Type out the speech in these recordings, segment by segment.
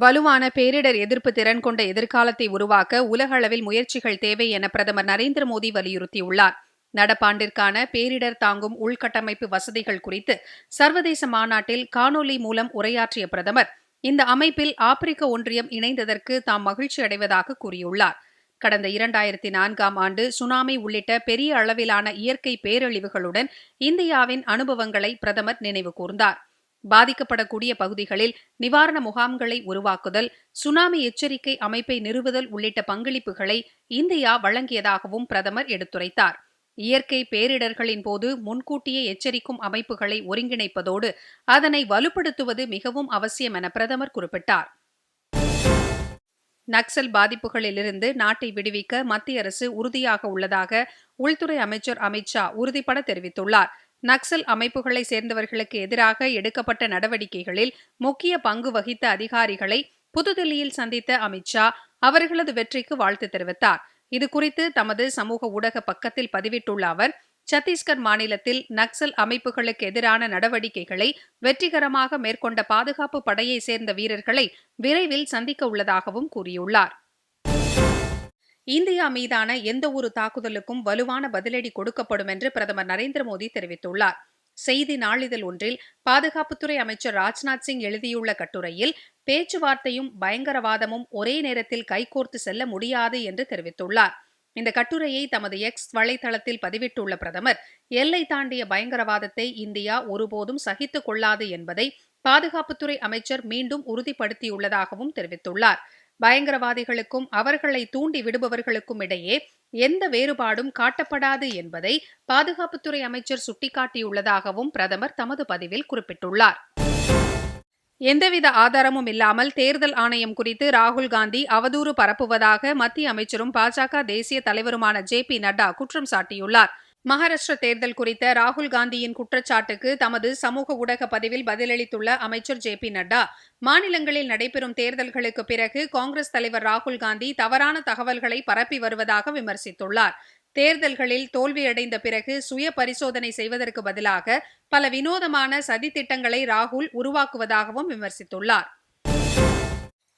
வலுவான பேரிடர் எதிர்ப்பு திறன் கொண்ட எதிர்காலத்தை உருவாக்க உலகளவில் முயற்சிகள் தேவை என பிரதமர் நரேந்திர மோடி வலியுறுத்தியுள்ளார். நடப்பாண்டிற்கான பேரிடர் தாங்கும் உள்கட்டமைப்பு வசதிகள் குறித்து சர்வதேச மாநாட்டில் காணொலி மூலம் உரையாற்றிய பிரதமர் இந்த அமைப்பில் ஆப்பிரிக்க ஒன்றியம் இணைந்ததற்கு தாம் மகிழ்ச்சி அடைவதாக கூறியுள்ளார். கடந்த இரண்டாயிரத்தி நான்காம் ஆண்டு சுனாமி உள்ளிட்ட பெரிய அளவிலான இயற்கை பேரழிவுகளுடன் இந்தியாவின் அனுபவங்களை பிரதமர் நினைவு கூர்ந்தார். பாதிக்கப்படக்கூடிய பகுதிகளில் நிவாரண முகாம்களை உருவாக்குதல் சுனாமி எச்சரிக்கை அமைப்பை நிறுவுதல் உள்ளிட்ட பங்களிப்புகளை இந்தியா வழங்கியதாகவும் பிரதமர் எடுத்துரைத்தார். இயற்கை பேரிடர்களின் போது முன்கூட்டியே எச்சரிக்கும் அமைப்புகளை ஒருங்கிணைப்பதோடு அதனை வலுப்படுத்துவது மிகவும் அவசியம் என பிரதமர் குறிப்பிட்டார். நக்சல் பாதிப்புகளிலிருந்து நாட்டை விடுவிக்க மத்திய அரசு உறுதியாக உள்ளதாக உள்துறை அமைச்சர் அமித் ஷா உறுதிபட தெரிவித்துள்ளார். நக்சல் அமைப்புகளை சேர்ந்தவர்களுக்கு எதிராக எடுக்கப்பட்ட நடவடிக்கைகளில் முக்கிய பங்கு வகித்த அதிகாரிகளை புதுதில்லியில் சந்தித்த அமித்ஷா அவர்களது வெற்றிக்கு வாழ்த்து தெரிவித்தார். இதுகுறித்து தமது சமூக ஊடக பக்கத்தில் பதிவிட்டுள்ள அவர் சத்தீஸ்கர் மாநிலத்தில் நக்சல் அமைப்புகளுக்கு எதிரான நடவடிக்கைகளை வெற்றிகரமாக மேற்கொண்ட பாதுகாப்பு படையை சேர்ந்த வீரர்களை விரைவில் சந்திக்க உள்ளதாகவும் கூறியுள்ளார். இந்தியா மீதான எந்த ஒரு தாக்குதலுக்கும் வலுவான பதிலடி கொடுக்கப்படும் என்று பிரதமர் நரேந்திர மோடி தெரிவித்துள்ளார். செய்தி நாளிதழ் ஒன்றில் பாதுகாப்புத்துறை அமைச்சர் ராஜ்நாத் சிங் எழுதியுள்ள கட்டுரையில் பேச்சுவார்த்தையும் பயங்கரவாதமும் ஒரே நேரத்தில் கைகோர்த்து செல்ல முடியாது என்று தெரிவித்துள்ளார். இந்த கட்டுரையை தமது எக்ஸ் வலைதளத்தில் பதிவிட்டுள்ள பிரதமர் எல்லை தாண்டிய பயங்கரவாதத்தை இந்தியா ஒருபோதும் சகித்துக் கொள்ளாது என்பதை பாதுகாப்புத்துறை அமைச்சர் மீண்டும் உறுதிப்படுத்தியுள்ளதாகவும் தெரிவித்துள்ளார். பயங்கரவாதிகளுக்கும் அவர்களை தூண்டி விடுபவர்களுக்கும் இடையே எந்த வேறுபாடும் காட்டப்படாது என்பதை பாதுகாப்புத்துறை அமைச்சர் சுட்டிக்காட்டியுள்ளதாகவும் பிரதமர் தமது பதிவில் குறிப்பிட்டுள்ளார். எந்தவித ஆதாரமும் இல்லாமல் தேர்தல் ஆணையம் குறித்து ராகுல் காந்தி அவதூறு பரப்புவதாக மத்திய அமைச்சரும் பாஜக தேசிய தலைவருமான ஜே பி நட்டா குற்றம் சாட்டியுள்ளார். மகாராஷ்டிர தேர்தல் குறித்த ராகுல் காந்தியின் குற்றச்சாட்டுக்கு தமது சமூக ஊடக பதிவில் பதிலளித்துள்ள அமைச்சர் ஜே பி நட்டா மாநிலங்களில் நடைபெறும் தேர்தல்களுக்கு பிறகு காங்கிரஸ் தலைவர் ராகுல் காந்தி தவறான தகவல்களை பரப்பி வருவதாக விமர்சித்துள்ளார். தேர்தல்களில் தோல்வியடைந்த பிறகு சுய பரிசோதனை செய்வதற்கு பதிலாக பல வினோதமான சதித்திட்டங்களை ராகுல் உருவாக்குவதாகவும் விமர்சித்துள்ளார்.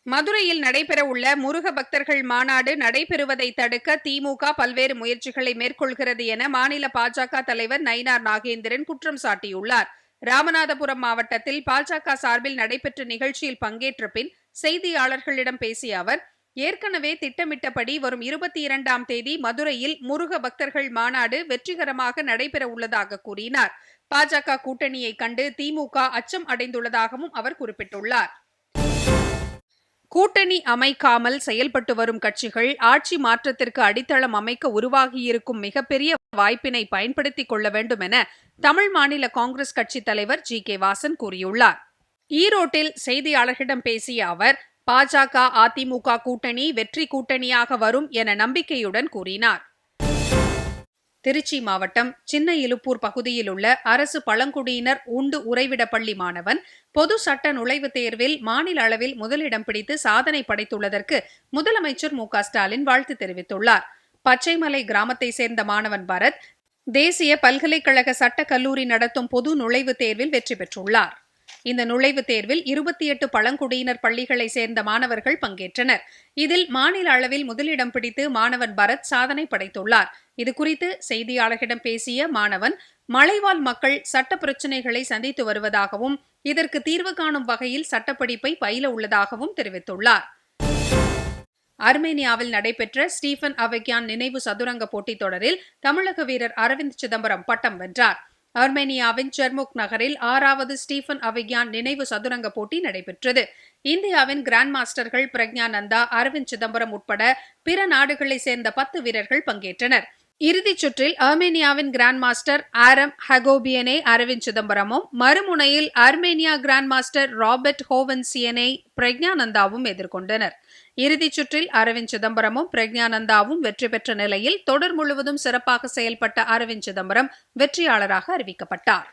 மதுரையில் நடைபெறவுள்ள முருக பக்தர்கள் மாநாடு நடைபெறுவதை தடுக்க திமுக பல்வேறு முயற்சிகளை மேற்கொள்கிறது என மாநில பாஜக தலைவர் நயினார் நாகேந்திரன் குற்றம் சாட்டியுள்ளார். ராமநாதபுரம் மாவட்டத்தில் பாஜக சார்பில் நடைபெற்ற நிகழ்ச்சியில் பங்கேற்ற பின் செய்தியாளர்களிடம் பேசிய அவர் ஏற்கனவே திட்டமிட்டபடி வரும் இருபத்தி இரண்டாம் தேதி மதுரையில் முருக பக்தர்கள் மாநாடு வெற்றிகரமாக நடைபெற உள்ளதாக கூறினார். பாஜக கூட்டணியை கண்டு திமுக அச்சம் அடைந்துள்ளதாகவும் அவர் குறிப்பிட்டுள்ளார். கூட்டணி அமைக்காமல் செயல்பட்டு வரும் கட்சிகள் ஆட்சி மாற்றத்திற்கு அடித்தளம் அமைக்க உருவாகியிருக்கும் மிகப்பெரிய வாய்ப்பினை பயன்படுத்திக் கொள்ள வேண்டும் என தமிழ் மாநில காங்கிரஸ் கட்சித் தலைவர் ஜி. கே. வாசன் கூறியுள்ளார். ஈரோட்டில் செய்தியாளர்களிடம் பேசிய அவர் பாஜக அதிமுக கூட்டணி வெற்றி கூட்டணியாக வரும் என நம்பிக்கையுடன் கூறினார். திருச்சி மாவட்டம் சின்ன இலுப்பூர் பகுதியில் உள்ள அரசு பழங்குடியினர் உண்டு உறைவிட பள்ளி மாணவன் பொது சட்ட நுழைவுத் தேர்வில் மாநில அளவில் முதலிடம் பிடித்து சாதனை படைத்துள்ளதற்கு முதலமைச்சர் மு ஸ்டாலின் வாழ்த்து தெரிவித்துள்ளார். பச்சைமலை கிராமத்தை சேர்ந்த மாணவன் பரத் தேசிய பல்கலைக்கழக சட்டக் கல்லூரி நடத்தும் பொது நுழைவுத் தேர்வில் வெற்றி பெற்றுள்ளார். இந்த நுழைவுத் தேர்வில் இருபத்தி எட்டு பழங்குடியினர் பள்ளிகளை சேர்ந்த மாணவர்கள் பங்கேற்றனர். இதில் மாநில அளவில் முதலிடம் பிடித்து மாணவன் பரத் சாதனை படைத்துள்ளார். இதுகுறித்து செய்தியாளர்களிடம் பேசிய மாணவன் மலைவாழ் மக்கள் சட்ட பிரச்சினைகளை சந்தித்து வருவதாகவும் இதற்கு தீர்வு காணும் வகையில் சட்டப்படிப்பை பயில உள்ளதாகவும் தெரிவித்துள்ளார். அர்மேனியாவில் நடைபெற்ற ஸ்டீஃபன் அவக்யான் நினைவு சதுரங்க போட்டித் தொடரில் தமிழக வீரர் அரவிந்த் சிதம்பரம் பட்டம் வென்றார். ஆர்மேனியாவின் செர்முக் நகரில் ஆறாவது ஸ்டீஃபன் அவிக்யான் நினைவு சதுரங்க போட்டி நடைபெற்றது. இந்தியாவின் கிராண்ட் மாஸ்டர்கள் பிரக்ஞானந்தா அரவிந்த் சிதம்பரம் உட்பட பிற நாடுகளைச் சேர்ந்த பத்து வீரர்கள் பங்கேற்றனர். இறுதிச் சுற்றில் ஆர்மேனியாவின் கிராண்ட் மாஸ்டர் ஆரம் ஹகோபியனே அரவிந்த் சிதம்பரமும் மறுமுனையில் ஆர்மேனியா கிராண்ட் மாஸ்டர் ராபர்ட் ஹோவன்சியனை பிரக்ஞானந்தாவும் எதிர்கொண்டனர். இறுதிச் சுற்றில் அரவிந்த் சிதம்பரமும் பிரக்ஞானந்தாவும் வெற்றி பெற்ற நிலையில் தொடர் முழுவதும் சிறப்பாக செயல்பட்ட அரவிந்த் சிதம்பரம் வெற்றியாளராக அறிவிக்கப்பட்டார்.